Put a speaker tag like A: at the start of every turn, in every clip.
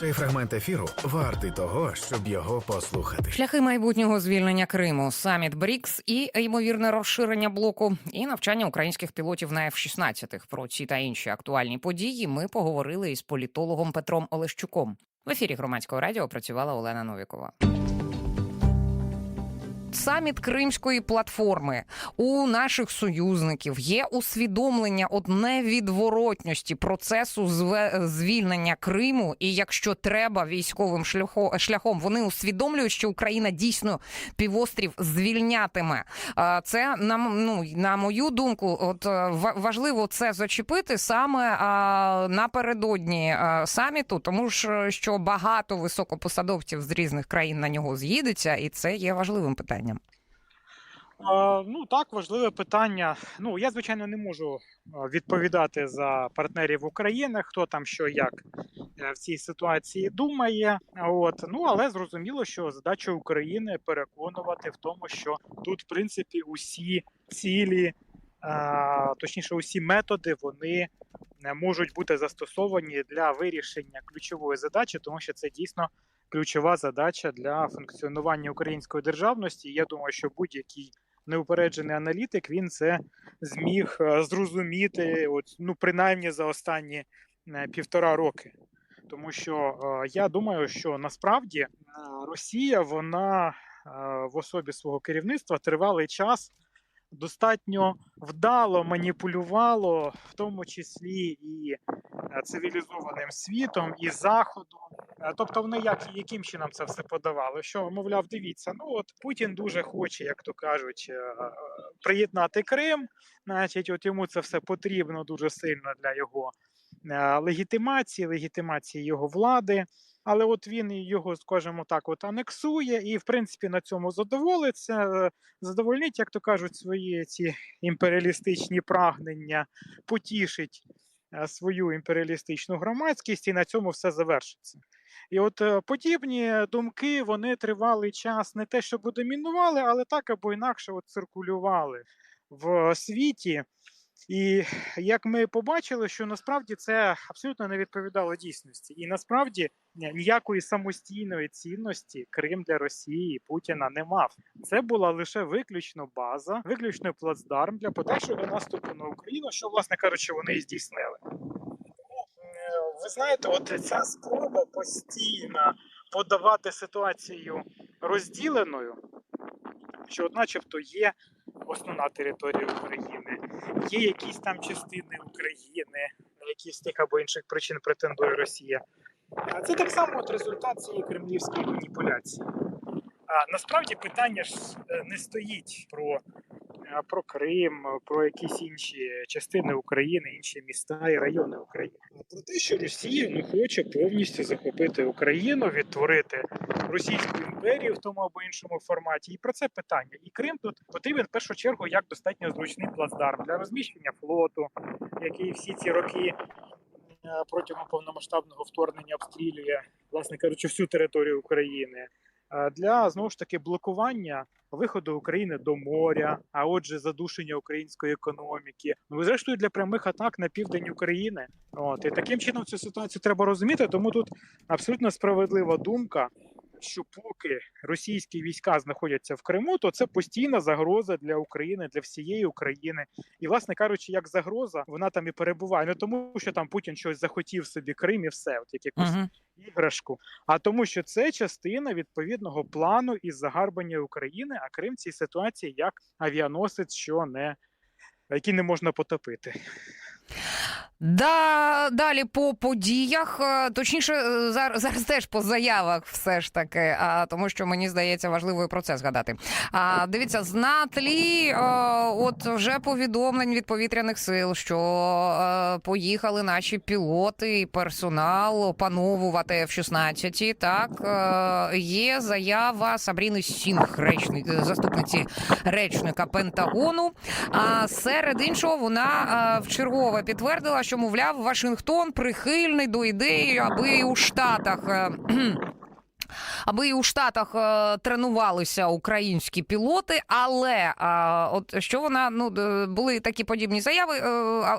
A: Цей фрагмент ефіру вартий того, щоб його послухати.
B: Шляхи майбутнього звільнення Криму, саміт БРІКС і ймовірне розширення блоку, і навчання українських пілотів на F-16. Про ці та інші актуальні події ми поговорили із політологом Петром Олещуком. В ефірі громадського радіо працювала Олена Новікова. Саміт Кримської платформи у наших союзників є усвідомлення от невідворотності процесу звільнення Криму. І якщо треба військовим шляхо- шляхом, вони усвідомлюють, що Україна дійсно півострів звільнятиме. Це нам ну на мою думку, от е, важливо це зачепити саме напередодні саміту, тому що багато високопосадовців з різних країн на нього з'їдеться, і це є важливим питанням.
C: А, Ну так, важливе питання. Ну я звичайно не можу відповідати за партнерів України, хто там що як е, в цій ситуації думає. От ну але зрозуміло, що задача України переконувати в тому, що тут, в принципі, усі цілі, точніше, усі методи вони не можуть бути застосовані для вирішення ключової задачі, тому що це дійсно ключова задача для функціонування української державності. Я думаю, що будь-який неупереджений аналітик він це зміг е, зрозуміти, от ну принаймні за останні е, півтора роки. Тому що е, я думаю, що насправді Росія вона в особі свого керівництва тривалий час достатньо вдало маніпулювало, в тому числі і цивілізованим світом, і заходом. Е, Тобто вони як яким чином це все подавали? Що мовляв, дивіться, ну от Путін дуже хоче, як то кажуть, е, е, приєднати Крим. Значить, от йому це все потрібно дуже сильно для його легітимації, легітимації його влади. Але от він його, скажімо так, от анексує, і в принципі на цьому задоволиться, задовольнить, як то кажуть, свої ці імперіалістичні прагнення, потішить свою імперіалістичну громадськість, і на цьому все завершиться. І от е, подібні думки вони тривалий час не те, щоб домінували, але так або інакше от циркулювали в світі. І як ми побачили, що насправді це абсолютно не відповідало дійсності, і насправді ніякої самостійної цінності Крим для Росії Путіна не мав. Це була лише виключно база, виключно плацдарм для подальшого наступу на Україну, що, власне кажучи, вони і здійснили. Е, ви знаєте, от ця спроба постійно подавати ситуацію розділеною, що, начебто, є основна територія України, є якісь там частини України, на які з тих або інших причин претендує Росія. А Це так само от результат цієї кремлівської маніпуляції. А насправді питання ж е, не стоїть про, е, про Крим, про якісь інші частини України, інші міста і райони України. Про те, що Росія не хоче повністю захопити Україну, відтворити Російську імперію в тому або іншому форматі. І про це питання. І Крим тут потрібен в першу чергу як достатньо зручний плацдарм для розміщення флоту, який всі ці роки е, протягом повномасштабного вторгнення обстрілює, власне кажучи, всю територію України. е, Для знову ж таки блокування виходу України до моря, а отже, задушення української економіки. Ну і зрештою для прямих атак на південь України. От і таким чином цю ситуацію треба розуміти. Тому тут абсолютно справедлива думка, що поки російські війська знаходяться в Криму, то це постійна загроза для України, для всієї України. І, власне кажучи, як загроза, вона там і перебуває. Не тому, що там Путін щось захотів собі Крим і все, от як якусь
B: Угу.
C: іграшку, а тому, що це частина відповідного плану із загарбання України, а Крим в цій ситуації як авіаносець, що не який не можна потопити.
B: Да, далі по подіях, е, точніше, е, зараз, зараз теж по заявах, все ж таки, а тому що мені здається важливо про це згадати. А дивіться, на тлі, е, от вже повідомлень від повітряних сил, що е, поїхали наші пілоти і персонал опановувати F-16, Так е, є заява Сабріни Сінг, речни, заступниці речника Пентагону. А серед іншого, вона е, вчергове підтвердила, що мовляв Вашингтон прихильний до ідеї, аби у Штатах. аби і у Штатах е, тренувалися українські пілоти. Але от що вона ну були такі подібні заяви, е,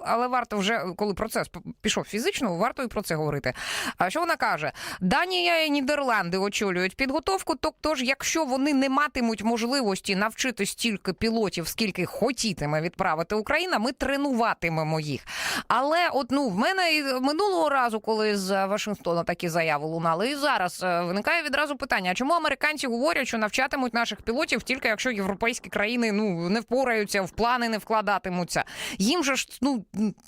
B: але варто вже коли процес пішов фізично, варто і про це говорити. А що вона каже? Данія і Нідерланди очолюють підготовку. Тобто ж, якщо вони не матимуть можливості навчити стільки пілотів, скільки хотітиме відправити Україна, ми тренуватимемо їх. Але от ну в мене і минулого разу, коли з Вашингтона такі заяви лунали, і зараз е, виникає відразу питання: а чому американці говорять, що навчатимуть наших пілотів тільки якщо європейські країни ну не впораються, в плани не вкладатимуться? Їм же ж ну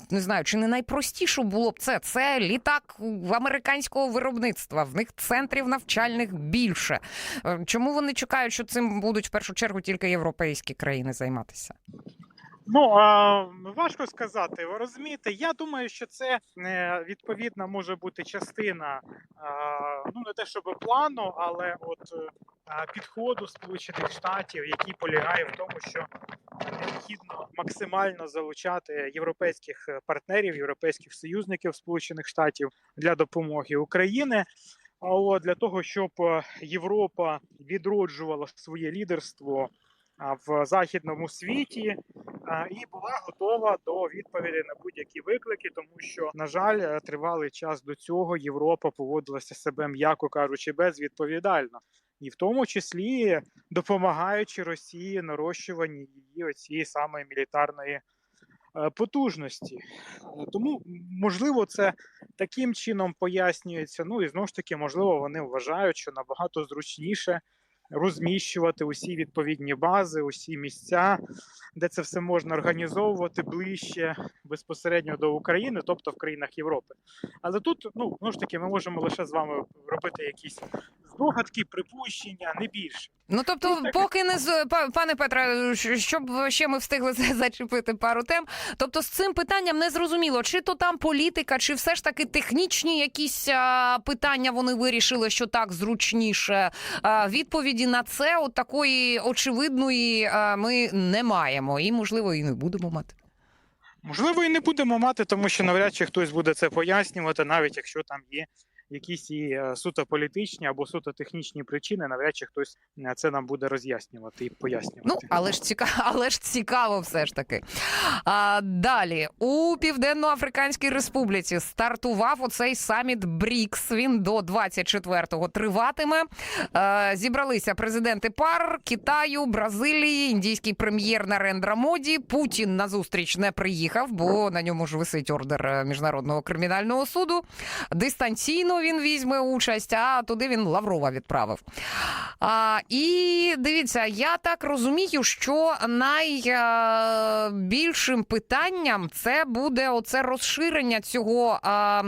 B: не знаю, чи не найпростіше було б це? Це літак американського виробництва. В них центрів навчальних більше. Е, Чому вони чекають, що цим будуть в першу чергу тільки європейські країни займатися?
C: Ну а, важко сказати. Ви розумієте, я думаю, що це е, відповідно може бути частина ну не те, щоб плану, але от е, підходу Сполучених Штатів, який полягає в тому, що необхідно максимально залучати європейських е, партнерів, європейських союзників Сполучених Штатів для допомоги Україні. А для того, щоб Європа відроджувала своє лідерство в західному світі і була готова до відповіді на будь-які виклики, тому що, на жаль, е, тривалий час до цього Європа поводилася себе, м'яко кажучи, безвідповідально, і в тому числі допомагаючи Росії нарощуванні її оцієї самої мілітарної е, потужності. Е, Тому можливо, це таким чином пояснюється. Ну і знову ж таки, можливо, вони вважають, що набагато зручніше розміщувати усі відповідні бази, усі місця, де це все можна організовувати ближче безпосередньо до України, тобто в країнах Європи. Але тут, ну ну ж таки, ми можемо лише з вами робити якісь здогадки, припущення, не більше.
B: Ну тобто, поки не з пане Петре, щоб ще ми встигли зачепити пару тем. Тобто, з цим питанням не зрозуміло, чи то там політика, чи все ж таки технічні якісь а, питання вони вирішили, що так зручніше. А, відповіді на це, от такої очевидної, а, ми не маємо, і можливо, і не будемо мати.
C: Можливо, і не будемо мати, тому що навряд чи хтось буде це пояснювати, навіть якщо там є якісь і е, суто політичні або суто технічні причини, навряд чи хтось е, це нам буде роз'яснювати і пояснювати.
B: Ну, але ж цікаво, але ж цікаво все ж таки. А, далі у Південно-Африканській Республіці стартував оцей саміт БРІКС. Він до 24-го триватиме. Е, зібралися президенти пар Китаю, Бразилії, індійський прем'єр Нарендра Моді. Путін на зустріч не приїхав, бо на ньому ж висить ордер міжнародного кримінального суду. Дистанційно він візьме участь, а туди він Лаврова відправив. А, і дивіться, я так розумію, що найбільшим питанням це буде оце розширення цього, а,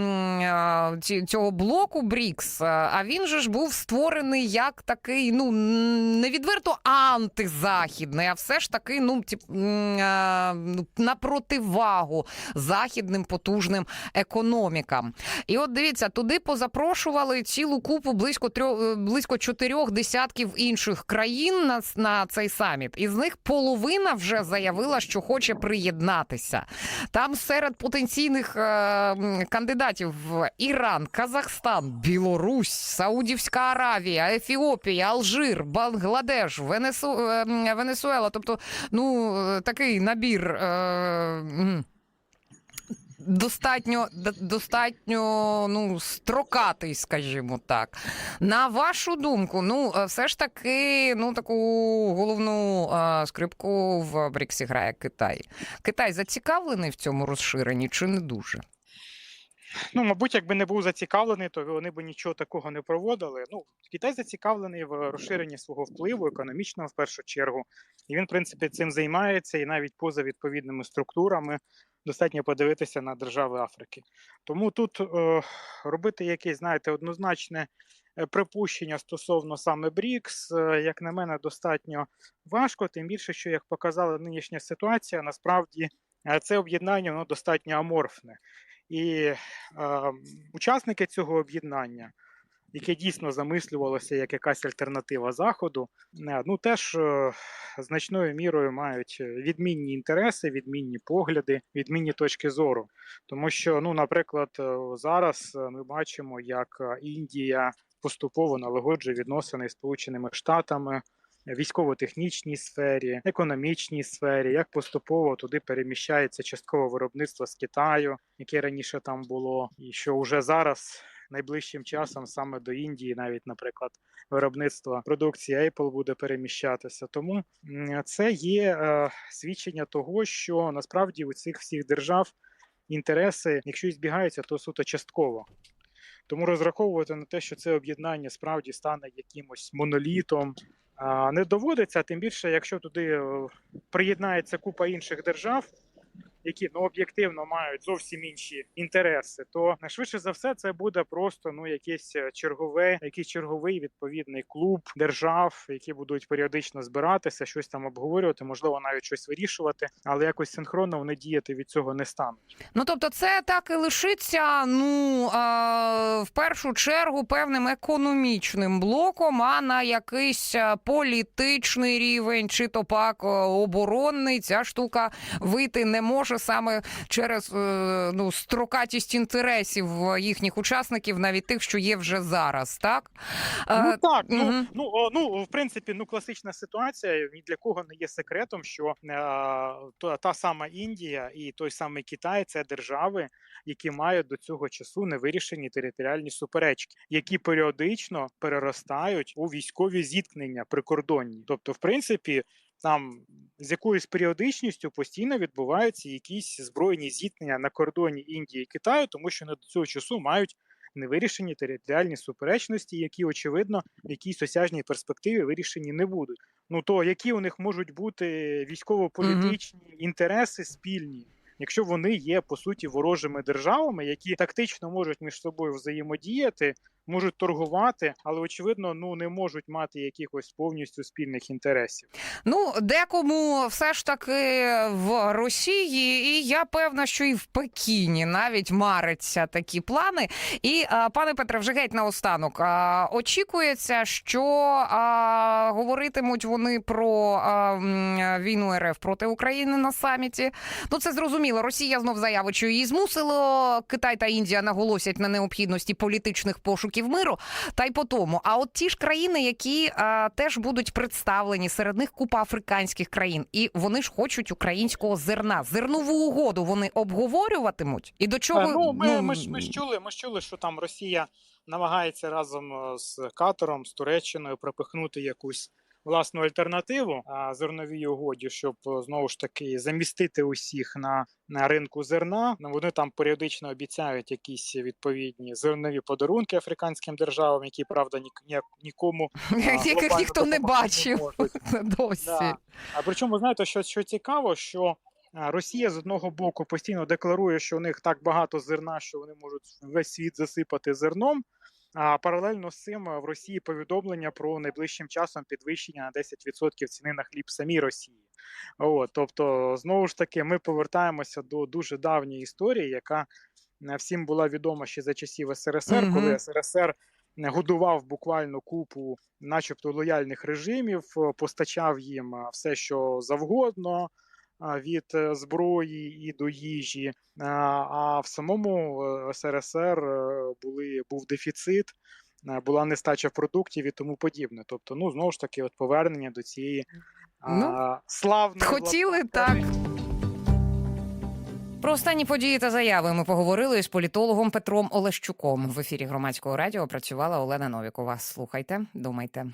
B: ці- цього блоку БРІКС. А він же ж був створений як такий, ну не відверто антизахідний, а все ж таки, ну тип, ну, на противагу західним потужним економікам. І от дивіться, туди позапрошували цілу купу близько трьох е, близько чотирьох десятків інших країн на, на цей саміт. Із них половина вже заявила, що хоче приєднатися. Там серед потенційних е, кандидатів Іран, Казахстан, Білорусь, Саудівська Аравія, Ефіопія, Алжир, Бангладеш, Венесу, е, Венесуела. Тобто, ну е, такий набір. Е, Достатньо достатньо ну строкатий, скажімо так. На вашу думку, ну е, все ж таки, ну таку головну е, скрипку в Бріксі грає Китай. Китай зацікавлений в цьому розширенні чи не дуже?
C: Ну, мабуть, якби не був зацікавлений, то вони б нічого такого не проводили. Ну, Китай зацікавлений в розширенні свого впливу, економічного в першу чергу. І він, в принципі, цим займається, і навіть поза відповідними структурами достатньо подивитися на держави Африки. Тому тут е, робити якесь, знаєте, однозначне е, припущення стосовно саме БРІКС, е, як на мене, достатньо важко, тим більше, що як показала нинішня ситуація, насправді е, це об'єднання воно достатньо аморфне. І е, учасники цього об'єднання, яке дійсно замислювалося як якась альтернатива Заходу, е, ну теж е, значною мірою мають відмінні інтереси, відмінні погляди, відмінні точки зору. Тому що, ну, наприклад, е, зараз е, ми бачимо, як е, Індія поступово налагоджує відносини з Сполученими Штатами. Військово-технічній сфері, економічній сфері, як поступово туди переміщається часткове виробництво з Китаю, яке раніше там було, і що вже зараз найближчим часом саме до Індії, навіть, наприклад, виробництво продукції Apple буде переміщатися. Тому це є е, свідчення того, що насправді у цих всіх держав інтереси, якщо і збігаються, то суто частково. Тому розраховувати на те, що це об'єднання справді стане якимось монолітом, не доводиться, тим більше, якщо туди е, приєднається купа інших держав, які ну об'єктивно мають зовсім інші інтереси, то швидше за все це буде просто ну якесь е, чергове, якийсь черговий відповідний клуб держав, які будуть періодично збиратися, щось там обговорювати, можливо, навіть щось вирішувати, але якось синхронно вони діяти від цього не стануть.
B: Ну тобто, це так і лишиться. Ну а, в першу чергу певним економічним блоком, а на якийсь політичний рівень, чи то пак оборонний, ця штука вийти не може саме через е, ну строкатість інтересів їхніх учасників, навіть тих, що є вже зараз, так Е,
C: Ну так, ну,
B: мгм.
C: ну, ну в принципі, ну класична ситуація. Ні для кого не є секретом, що е, та, та сама Індія і той самий Китай це держави, які мають до цього часу невирішені територіальні суперечки, які періодично переростають у військові зіткнення прикордонні. Тобто, в принципі, там з якоюсь періодичністю постійно відбуваються якісь збройні зіткнення на кордоні Індії і Китаю, тому що не до цього часу мають невирішені територіальні суперечності, які, очевидно, в якійсь осяжній перспективі вирішені не будуть. Ну то які у них можуть бути військово-політичні інтереси спільні, якщо вони є по суті ворожими державами, які тактично можуть між собою взаємодіяти, можуть торгувати, але очевидно, ну не можуть мати якихось повністю спільних інтересів.
B: Ну, декому все ж таки в Росії, і я певна, що і в Пекіні навіть мариться такі плани. І пане Петре, вже геть наостанок. Очікується, що а, говоритимуть вони про а, війну РФ проти України на саміті. Ну, це зрозуміло. Росія знов заявить, що її змусило. Китай та Індія наголосять на необхідності політичних пошуків миру. Та й по тому. А от ті ж країни, які а, теж будуть представлені, серед них купа африканських країн, і вони ж хочуть українського зерна. Зернову угоду вони обговорюватимуть. І до чого
C: Е, Ну, ми, ми, ж, ми ж чули, ми ж чули, що там Росія намагається разом е, з Катаром з Туреччиною пропихнути якусь власну альтернативу зерновій угоді, щоб е, знову ж таки замістити усіх на, на ринку зерна. Ну, вони там періодично обіцяють якісь відповідні зернові подарунки африканським державам, які правда ні, ні, нікому
B: яких ніхто не бачив
C: можуть.
B: досі.
C: Да. А причому, знаєте, що, що цікаво, що Росія з одного боку постійно декларує, що у них так багато зерна, що вони можуть весь світ засипати зерном. А паралельно з цим в Росії повідомлення про найближчим часом підвищення на 10% ціни на хліб самій Росії. От, тобто, знову ж таки, ми повертаємося до дуже давньої історії, яка е, всім була відома ще за часів СРСР,
B: Мгм.
C: коли СРСР е, годував буквально купу, начебто, лояльних режимів, е, постачав їм е, все, що завгодно. Від е, зброї і до їжі, А, а в самому е, СРСР е, були був дефіцит, е, була нестача продуктів і тому подібне. Тобто, ну знову ж таки, от повернення до цієї
B: Ну,
C: а, славної
B: хотіли
C: власне,
B: так. Про останні події та заяви ми поговорили з політологом Петром Олещуком. В ефірі громадського радіо працювала Олена Новікова. Слухайте, думайте.